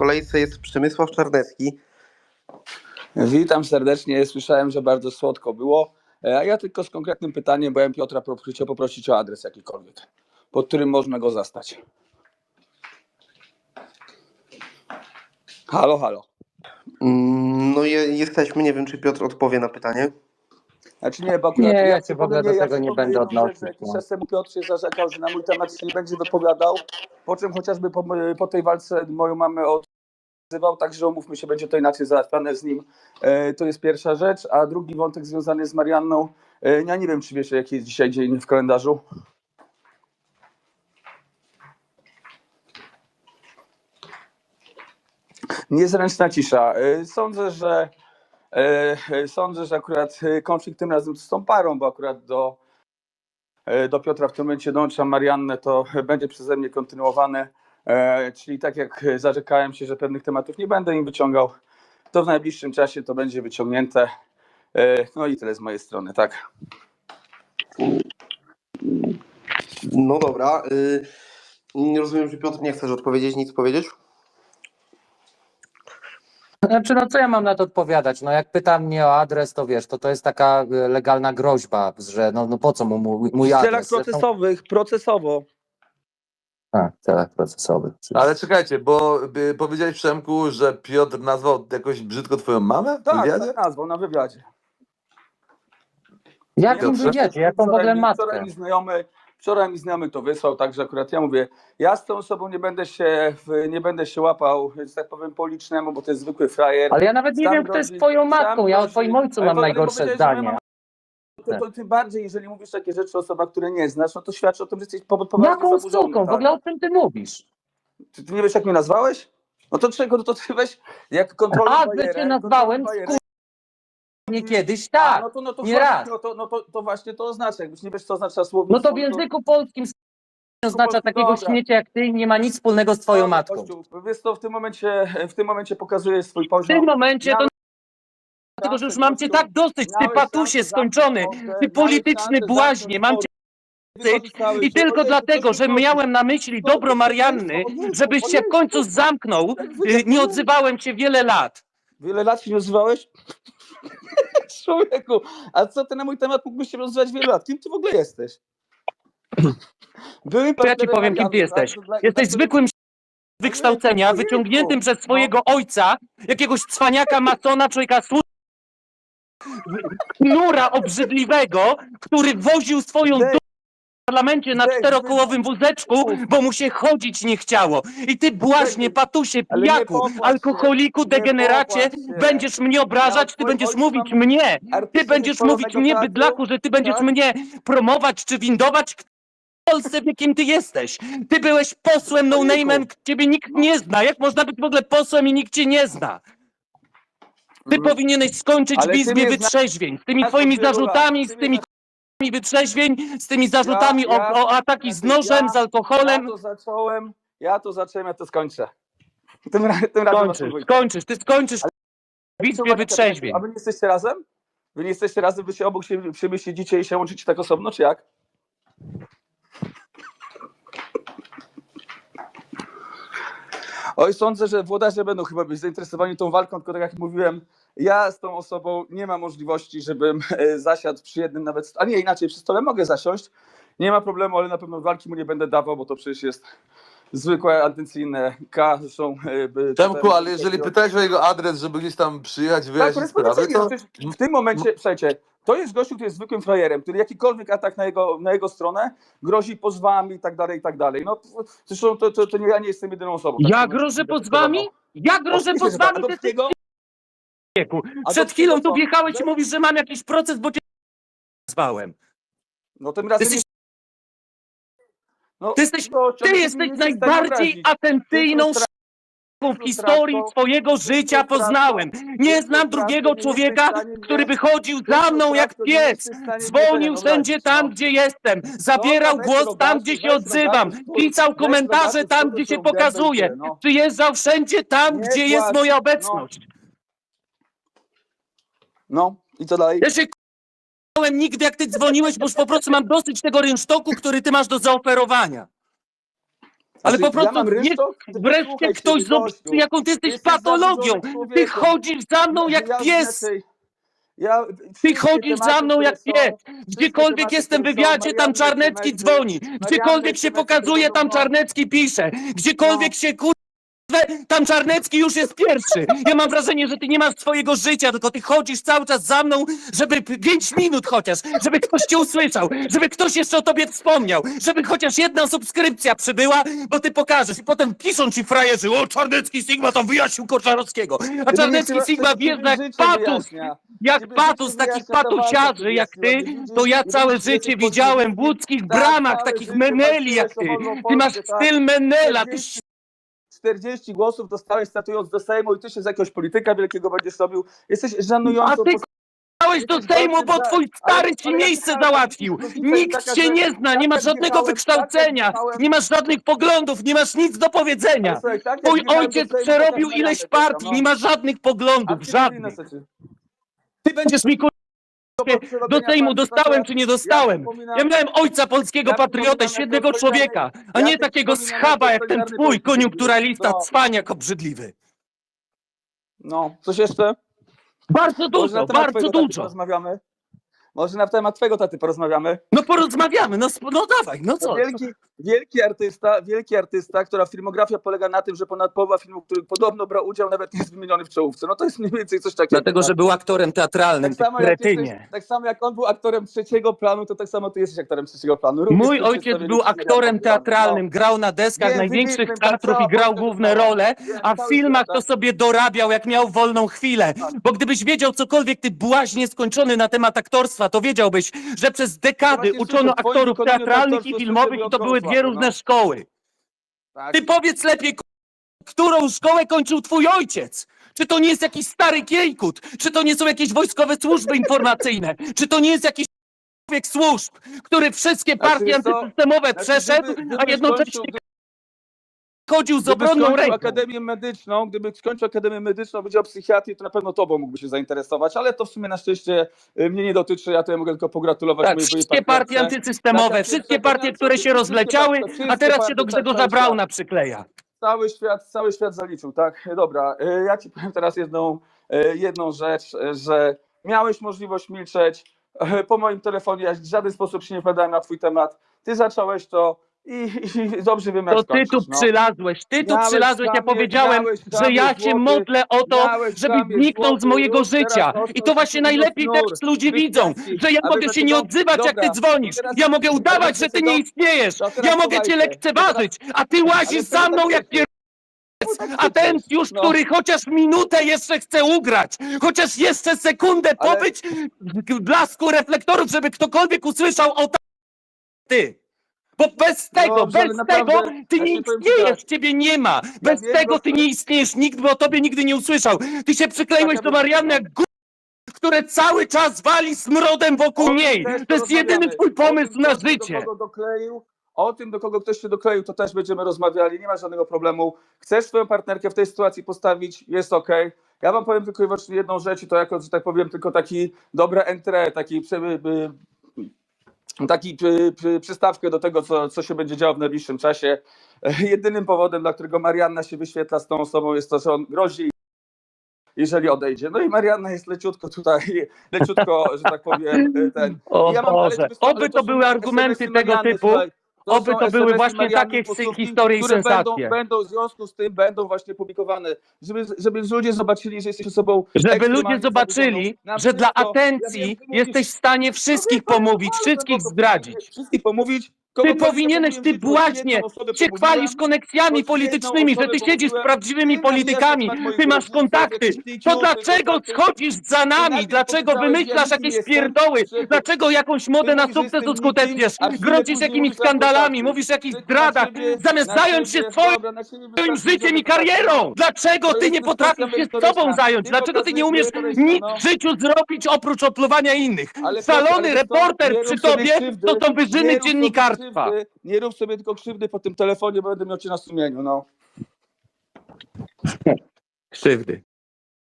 kolejce jest Przemysław Czarnecki. Witam serdecznie. Słyszałem, że bardzo słodko było. E, A ja tylko z konkretnym pytaniem, bo ja Piotra chciał poprosić o adres jakikolwiek, pod którym można go zastać. Halo, halo. Mm, No je, jesteśmy, nie wiem czy Piotr odpowie na pytanie. Znaczy nie, bo akurat Nie, ja się ci w ogóle do ja tego nie będę odnosił, Jakiś no. czas temu Piotr się zarzekał, że na mój temat się nie będzie wypowiadał, po czym chociażby po, po tej walce moją mamę odzywał, także umówmy się, będzie to inaczej załatwiane z nim. E, to jest pierwsza rzecz, a drugi wątek związany z Marianną. E, ja nie wiem, czy wiesz, jaki jest dzisiaj dzień w kalendarzu. Niezręczna cisza. E, Sądzę, że sądzę, że akurat konflikt tym razem z tą parą, bo akurat do, do Piotra w tym momencie dołączam Mariannę, to będzie przeze mnie kontynuowane. E, Czyli tak jak zarzekałem się, że pewnych tematów nie będę im wyciągał, to w najbliższym czasie to będzie wyciągnięte. E, No i tyle z mojej strony, tak. No dobra. Y, rozumiem, że Piotr nie chcesz odpowiedzieć, nic powiedzieć? Znaczy, no co ja mam na to odpowiadać? No jak pyta mnie o adres, to wiesz, to to jest taka e, legalna groźba, że no, no po co mu mój, mój W celach adres? Procesowych, procesowo. W celach procesowych. Ale czekajcie, bo y, powiedziałeś Przemku, że Piotr nazwał jakoś brzydko twoją mamę? Tak, wywiadzie? tak nazwał na wywiadzie. Jakim Piotrze? wywiadzie? Jaką w Wczoraj ogóle mi- matkę? Wczoraj mi znajomy, wczoraj mi znajomy to wysłał, także akurat ja mówię, ja z tą osobą nie będę się, w- nie będę się łapał, że tak powiem, po licznemu, bo to jest zwykły frajer. Ale ja nawet nie Sam wiem, kto jest grozi- twoją sam matką. Ja o grozi- twoim ojcu Ale mam najgorsze powiedziałeś, że moja zdanie. To, to tym bardziej, jeżeli mówisz takie rzeczy o osobach, które nie znasz, no to świadczy o tym, że jesteś po- poważnie Jaką zaburzony, suką? W tak? ogóle o czym ty mówisz? Ty, ty nie wiesz, jak mnie nazwałeś? No to czego, no to ty weź, jak kontroluj A, że cię nazwałem. Nie kiedyś, A, tak. no to, no to, nie raz. No to, no to, to właśnie to oznacza, jakbyś nie wiesz, co oznacza słownictwo. No to w języku polskim oznacza takiego śmiecia jak ty i nie ma nic wspólnego z twoją matką. Kościół, Wiesz co, w tym momencie, w tym momencie pokazujesz swój W poziom. tym momencie to dlatego, że już mam cię tak dosyć, ty patusie skończony, ty polityczny błaźnie, mam cię Wykorzystałeś i tylko dlatego, że miałem na myśli dobro Marianny, żebyś się w końcu zamknął, Tak y, nie odzywałem się wiele lat. Wiele lat się nie odzywałeś? Człowieku, a co ty na mój temat mógłbyś się rozwijać wiele lat? Kim ty w ogóle jesteś? To ja ci powiem, kim ty jesteś. Jesteś zwykłym wykształcenia, wyciągniętym przez swojego ojca, jakiegoś cwaniaka, masona, człowieka słu... Knura obrzydliwego, który woził swoją dupę w parlamencie na czterokołowym wózeczku, bo mu się chodzić nie chciało. I ty błaźnie, patusie, ale nie pijaku, się, alkoholiku, nie degeneracie, się. będziesz mnie obrażać, ty będziesz mówić mam mnie, ty artystę będziesz mówić mnie, teatru, bydlaku, że ty będziesz tak? mnie promować czy windować. Kto w Polsce wie, kim ty jesteś. Ty byłeś posłem, no name'em, ciebie nikt nie zna. Jak można być w ogóle posłem i nikt cię nie zna? Ty powinieneś skończyć Ale w ty izbie mnie wytrzeźwień. Z tymi Znasz twoimi od wielu lat. zarzutami, Ty z mnie tymi k***ami wytrzeźwień, z tymi zarzutami Ja- o, o ataki z nożem, z Ja alkoholem. to zacząłem, ja to zacząłem, ja to skończę. Tym, ra- tym razem was Skończysz, próbuję. skończysz, ty skończysz w izbie wytrzeźwień. A wy nie jesteście razem? Wy nie jesteście razem, wy się obok siebie, siebie siedzicie i się łączycie tak osobno, czy jak? Oj, sądzę, że włodarze będą chyba być zainteresowani tą walką, tylko tak jak mówiłem, ja z tą osobą nie ma możliwości, żebym e, zasiadł przy jednym nawet, a nie inaczej, przy stole mogę zasiąść, nie ma problemu, ale na pewno walki mu nie będę dawał, bo to przecież jest zwykłe, atencyjne K, zresztą... e, by- Przemku, ale jeżeli pytałeś o jego adres, żeby gdzieś tam przyjechać, tak, wyjaśnić sprawę, korespondencyjnie. to... Przecież W tym momencie, słuchajcie, to jest gościu, który jest zwykłym frajerem, który jakikolwiek atak na jego, na jego stronę grozi pozwami i tak dalej, i tak dalej. No, zresztą to, to, to nie, ja nie jestem jedyną osobą. Ja tak, grożę którą- pozwami? Ja grożę pozwami, ty wieku. Przed chwilą tu wjechałeś i mówisz, że mam jakiś proces, bo cię zwałem. No tym Ty razem... jesteś, no, ty jesteś, ty jesteś najbardziej obrazić. W historii swojego życia poznałem. Nie znam drugiego człowieka, który by chodził za mną jak pies. Dzwonił wszędzie tam, gdzie jestem. Zabierał Dobra, weź głos tam, gdzie się odzywam. Pisał komentarze tam, gdzie się pokazuje. no. Przyjeżdżał wszędzie tam, gdzie jest moja no. obecność. No i co dalej? Ja się k***ałem nigdy, jak ty dzwoniłeś, bo już po prostu mam dosyć tego rynsztoku, który ty masz do zaoferowania. Ale po prostu ja rynsztok, wreszcie ktoś zobaczy, jaką ty jesteś patologią. Ty chodzisz za mną jak Ja pies. Ja, Ty chodzisz za mną jak pies. Gdziekolwiek jestem w wywiadzie, tam Czarnecki dzwoni. Gdziekolwiek się pokazuje, tam no. Czarnecki pisze. Gdziekolwiek się kur... tam Czarnecki już jest pierwszy. Ja mam wrażenie, że ty nie masz swojego życia, tylko ty chodzisz cały czas za mną, żeby p- pięć minut chociaż, żeby ktoś cię usłyszał, żeby ktoś jeszcze o tobie wspomniał, żeby chociaż jedna subskrypcja przybyła, bo ty pokażesz. I potem piszą ci frajerzy, o Czarnecki Sigma tam wyjaśnił Koczarowskiego. A Czarnecki Sigma wjeżdża jak patus. Jak patus, życie takich wyjaśnia ta walka, patusiarzy jak jest, ty, to ja całe życie widziałem w łódzkich Tak, bramach, całe takich życie meneli jak walczyłeś ty. o wolną Ty masz Polskę, tak. styl menela, ty 40 40 głosów dostałeś statując do Sejmu i ty się z jakiegoś polityka wielkiego będziesz robił. Jesteś A żenująco... ty Chciałeś do Sejmu, bo twój stary ci miejsce załatwił. Nikt cię nie zna, nie masz tak żadnego wykształcenia, tak wjechałem- nie masz żadnych poglądów, nie masz nic do powiedzenia. Tak Twój ojciec przerobił ileś partii, no. nie ma żadnych A poglądów, żadnych. Ty będziesz mi kur... do Sejmu dostałem czy nie dostałem. Ja miałem ojca polskiego patriotę, świetnego człowieka, a nie takiego schaba jak ten twój koniunkturalista, No. cwaniak obrzydliwy. No, coś jeszcze? Bardzo dużo, bardzo dużo. porozmawiamy? Może na temat twojego taty porozmawiamy? No porozmawiamy, no, no dawaj, no co? Wielki, wielki artysta, wielki artysta, która filmografia polega na tym, że ponad połowa filmów, w których podobno brał udział, nawet nie jest wymieniony w czołówce. No to jest mniej więcej coś takiego. Dlatego, tak? że był aktorem teatralnym, tak samo, jak jesteś, tak samo jak on był aktorem trzeciego planu, to tak samo ty jesteś aktorem trzeciego planu. Również Mój ojciec był aktorem teatralnym, No. grał na deskach Wiem, największych tak, teatrów i grał główne role, a w filmach to tak. sobie dorabiał, jak miał wolną chwilę. Bo gdybyś wiedział cokolwiek, ty błaźnie skończony na temat aktorstwa, to wiedziałbyś, że przez dekady właśnie uczono słyszę, w twoim aktorów wykonaniu teatralnych aktorstwo i filmowych i to były dwie różne no. szkoły. Tak. Ty powiedz lepiej, k- którą szkołę kończył twój ojciec? Czy to nie jest jakiś stary kiejkut? Czy to nie są jakieś wojskowe służby informacyjne? Czy to nie jest jakiś człowiek służb, który wszystkie Znaczy, partie co, antysystemowe Znaczy, przeszedł, gdyby- a gdybyś jednocześnie skończył- chodził z Gdyby obronną skończył ręką? Akademię Medyczną, gdyby skończył Akademię Medyczną, Wydział Psychiatrii, to na pewno tobą mógłby się zainteresować, ale to w sumie na szczęście y, mnie nie dotyczy, ja tutaj mogę tylko pogratulować Tak, mojej byłej wszystkie partie partnerce. antysystemowe, Tak, wszystkie partie, które się rozleciały, a teraz się do Grzegorza tak, Brauna przykleja. Cały świat, cały świat zaliczył, tak? Dobra, y, ja ci powiem teraz jedną, y, jedną rzecz, że miałeś możliwość milczeć, po moim telefonie ja w żaden sposób się nie wypowiadałem na twój temat, ty zacząłeś to i, i dobrze wiem jak To ty tu skończysz, no. przylazłeś, ty tu Miałeś przylazłeś, ja powiedziałem, miałeś że ja się złoty, modlę o to, miałeś żeby zniknął z złoty, mojego życia. I to właśnie najlepiej sznur, teraz ludzie widzą, że ja mogę się nie odzywać, jak dobra, ty dzwonisz. to teraz- Ja mogę udawać, że ty nie istniejesz. to teraz Ja mogę cię słuchajcie, lekceważyć, a ty łazisz za mną tak jak pier... krzyczysz? A ten już, No. który chociaż minutę jeszcze chce ugrać, chociaż jeszcze sekundę Ale- pobyć w blasku reflektorów, żeby ktokolwiek usłyszał o ta... ty. Bo bez tego, Dobrze, ale bez naprawdę, tego ty ja nie ci powiem istniejesz, tak. ciebie nie ma. Bez wiem, tego ty nie istniejesz, nikt by o tobie nigdy nie usłyszał. Ty się przykleiłeś Taka do by- Marianny jak gó- które cały czas wali smrodem wokół tym niej. też To jest jedyny twój O pomysł tym, na kto się życie. Do kogo dokleił, o tym, do kogo ktoś się dokleił, to też będziemy rozmawiali, nie ma żadnego problemu. Chcesz swoją partnerkę w tej sytuacji postawić, jest ok. Ja wam powiem tylko i wyłącznie jedną rzecz i to jako, że tak powiem, tylko taki dobre entrée, taki prze, taki przy, przy, przystawkę do tego, co, co się będzie działo w najbliższym czasie. Jedynym powodem, dla którego Marianna się wyświetla z tą osobą jest to, że on grozi jeżeli odejdzie. No i Marianna jest leciutko tutaj, leciutko, że tak powiem, ten. O ja Boże, oby to były argumenty tego typu, oby są to były SMS-y właśnie takie Kłosówki, historie i które sensacje. Będą, będą w związku z tym będą właśnie publikowane, żeby, żeby ludzie zobaczyli, że jesteś osobą Żeby ekstremalnie ludzie zobaczyli. Na że dla wszystko. Ja atencji wiem, mówisz- jesteś w stanie wszystkich No pomówić, wszystkich zdradzić. Wszystkich pomówić. Ty powinieneś, ty się pomówiłem. chwalisz koneksjami Choć politycznymi, że ty siedzisz z prawdziwymi politykami, ty masz kontakty. To dlaczego schodzisz za nami? Dlaczego wymyślasz jakieś pierdoły? Dlaczego jakąś modę na sukces uskuteczniasz? później jakimiś skandalami, mówisz o jakichś zdradach, zamiast zająć się swoim życiem i karierą. Dlaczego ty nie potrafisz się z sobą zająć? Dlaczego ty nie umiesz nic w życiu zrobić oprócz opluwania innych? Salony, reporter przy tobie to są wyżyny dziennikarstwa. Krzywdy, Nie rób sobie tylko krzywdy po tym telefonie, bo będę miał cię na sumieniu, no. Krzywdy.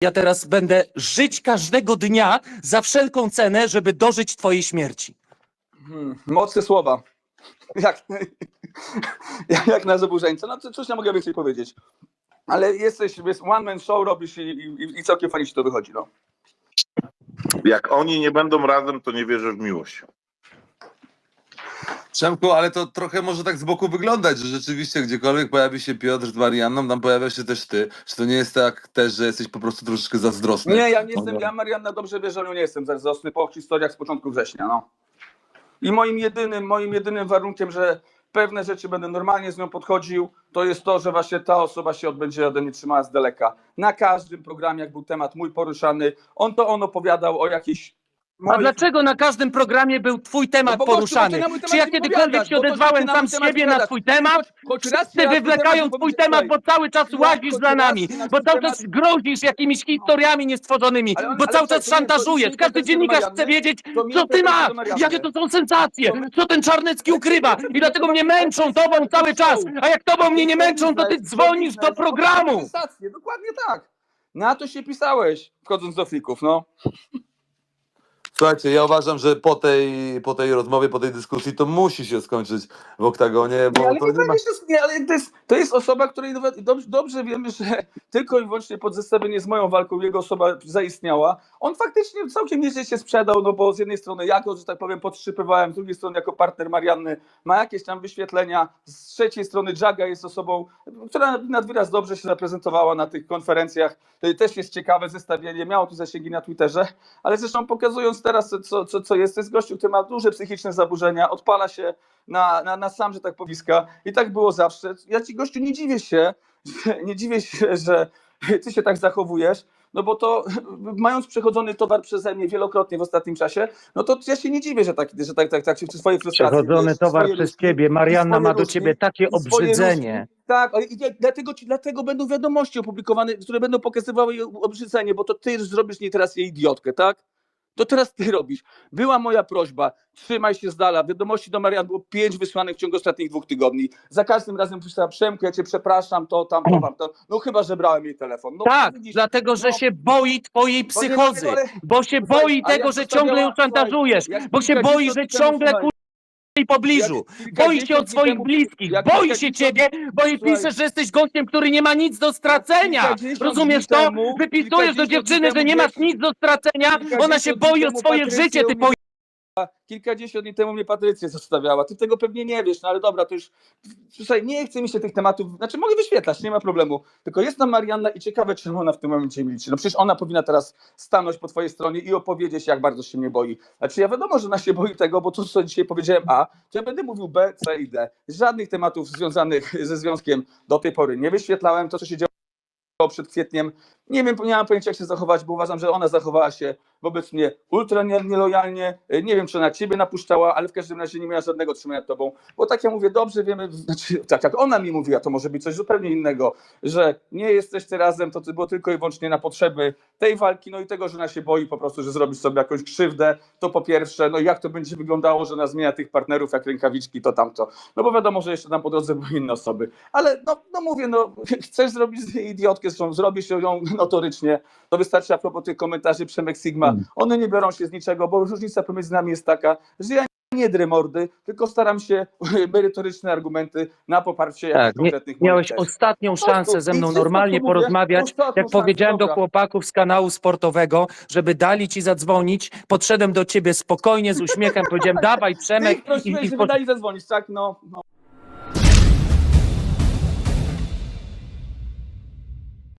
Ja teraz będę żyć każdego dnia za wszelką cenę, żeby dożyć twojej śmierci. Hmm, mocne słowa. Jak, jak na zaburzeńca. No to cóż ja mogę więcej powiedzieć. Ale jesteś, jest one man show robisz i, i, i całkiem fajnie ci to wychodzi, no. Jak oni nie będą razem, to nie wierzę w miłość. Przemku, ale to trochę może tak z boku wyglądać, że rzeczywiście gdziekolwiek pojawi się Piotr z Marianną, tam pojawia się też ty. Czy to nie jest tak też, że jesteś po prostu troszeczkę zazdrosny? Nie, ja nie jestem, ja Marianna dobrze wie, że nie jestem zazdrosny po historiach z początku września, no. I moim jedynym, moim jedynym warunkiem, że pewne rzeczy będę normalnie z nią podchodził, to jest to, że właśnie ta osoba się od- będzie ode mnie trzymała z daleka. Na każdym programie, jak był temat mój poruszany, on to on opowiadał o jakichś A dlaczego na każdym programie był twój temat No bo gościu, poruszany? bo ty na mój temat Czy ja nie kiedykolwiek opowiadasz, się bo to, że odezwałem na sam mój z temat siebie na opowiadasz. twój temat? Choć- choć raz Wszyscy raz wywlekają temat twój temat, bo cały czas Słuchaj, łazisz choć za raz nami, na bo cały temat- czas grozisz jakimiś historiami niestworzonymi, Ale on- bo ale cały słuchaj, czas to nie- to szantażujesz. nie Każdy dziennikarz chce wiedzieć, to nie co ty masz, jakie to są sensacje, co ten Czarnecki ukrywa i dlatego mnie męczą tobą cały czas, a jak tobą mnie nie męczą, to ty dzwonisz do programu. Sensacje, dokładnie tak. Na to się pisałeś, wchodząc do fików, no. Słuchajcie, ja uważam, że po tej, po tej rozmowie, po tej dyskusji to musi się skończyć w oktagonie, bo ale to nie, nie ma... ale to jest, to jest osoba, której nawet dobrze, dobrze wiemy, że tylko i wyłącznie pod zestawienie z moją walką jego osoba zaistniała. On faktycznie całkiem nieźle się sprzedał, no bo z jednej strony ja go, że tak powiem, podszypywałem, z drugiej strony jako partner Marianny ma jakieś tam wyświetlenia, z trzeciej strony Jaga jest osobą, która nad wyraz dobrze się zaprezentowała na tych konferencjach. To też jest ciekawe zestawienie, miało tu zasięgi na Twitterze, ale zresztą pokazując teraz, co, co, co jest, to jest gościu, który ma duże psychiczne zaburzenia, odpala się na, na, na sam, że tak powiska. I tak było zawsze. Ja ci gościu nie dziwię się, nie dziwię się, że ty się tak zachowujesz, no bo to mając przechodzony towar przeze mnie wielokrotnie w ostatnim czasie, no to ja się nie dziwię, że tak, że tak, tak, tak się swoje frustracje. Przechodzony wiesz, towar przez różki- ciebie, Marianna ma do różki- ciebie takie obrzydzenie. różki. Tak, i dlatego, ci- dlatego będą wiadomości opublikowane, które będą pokazywały jej obrzydzenie, bo to ty zrobisz nie teraz jej idiotkę, tak? To teraz ty robisz. Była moja prośba, trzymaj się z dala. Wiadomości do Marian było pięć wysłanych w ciągu ostatnich dwóch tygodni. Za każdym razem pisała Przemku, ja cię przepraszam, to, tam, to, tam, to. No chyba, że brałem jej telefon. No, Tak, widzisz, dlatego, że no. się boi twojej Bo nie psychozy, ale- bo się boi tego, jak że ciągle ją szantażujesz, bo się boi, że ciągle jej pobliżu. jak Boi się od swoich temu- bliskich, jak boi się ciebie, bo jej Słuchaj. piszesz, że jesteś gościem, który nie ma nic do stracenia. Kilkadziesiąt Rozumiesz dni to? temu- Wypisujesz do kilkadziesiąt dziewczyny, że temu nie masz nic do stracenia, ona się Kilkadziesiąt dni boi o temu swoje Patrycja życie, ty po... Kilkadziesiąt dni temu mnie Patrycja zostawiała. Ty tego pewnie nie wiesz, no ale dobra, to już. Słuchaj, nie chce mi się tych tematów. Znaczy, mogę wyświetlać, nie ma problemu. Tylko jest tam Marianna i ciekawe, czemu ona w tym momencie milczy. No przecież ona powinna teraz stanąć po twojej stronie i opowiedzieć, jak bardzo się mnie boi. Znaczy, ja wiadomo, że ona się boi tego, bo to, co dzisiaj powiedziałem A, to ja będę mówił B, C i D. Żadnych tematów związanych ze związkiem do tej pory nie wyświetlałem. To, co się działo przed kwietniem. Nie wiem, nie mam pojęcia, jak się zachować, bo uważam, że ona zachowała się wobec mnie ultra nie- nielojalnie. Y, Nie wiem, czy na ciebie napuszczała, ale w każdym razie nie miała żadnego trzymania tobą. Bo tak ja mówię, dobrze wiemy, znaczy, tak jak ona mi mówiła, to może być coś zupełnie innego, że nie jesteście razem, to było tylko i wyłącznie na potrzeby tej walki, no i tego, że ona się boi po prostu, że zrobisz sobie jakąś krzywdę, to po pierwsze, no jak to będzie wyglądało, że ona zmienia tych partnerów jak rękawiczki, to tamto. No bo wiadomo, że jeszcze tam po drodze były inne osoby. Ale no, no mówię, no chcesz zrobić z niej idiotkę, zresztą zrobisz ją notorycznie, to wystarczy a propos tych komentarzy Przemek Sigma. One nie biorą się z niczego, bo różnica pomiędzy nami jest taka, że ja nie drę mordy, tylko staram się merytoryczne argumenty na poparcie Tak, nie, konkretnych miałeś ostatnią szansę ze mną normalnie porozmawiać. Jak powiedziałem do dobra. chłopaków z kanału sportowego, żeby dali ci zadzwonić, podszedłem do ciebie spokojnie, z uśmiechem, powiedziałem dawaj Ty Przemek ich prosiłeś, i, i żeby dali zadzwonić, tak? No, no.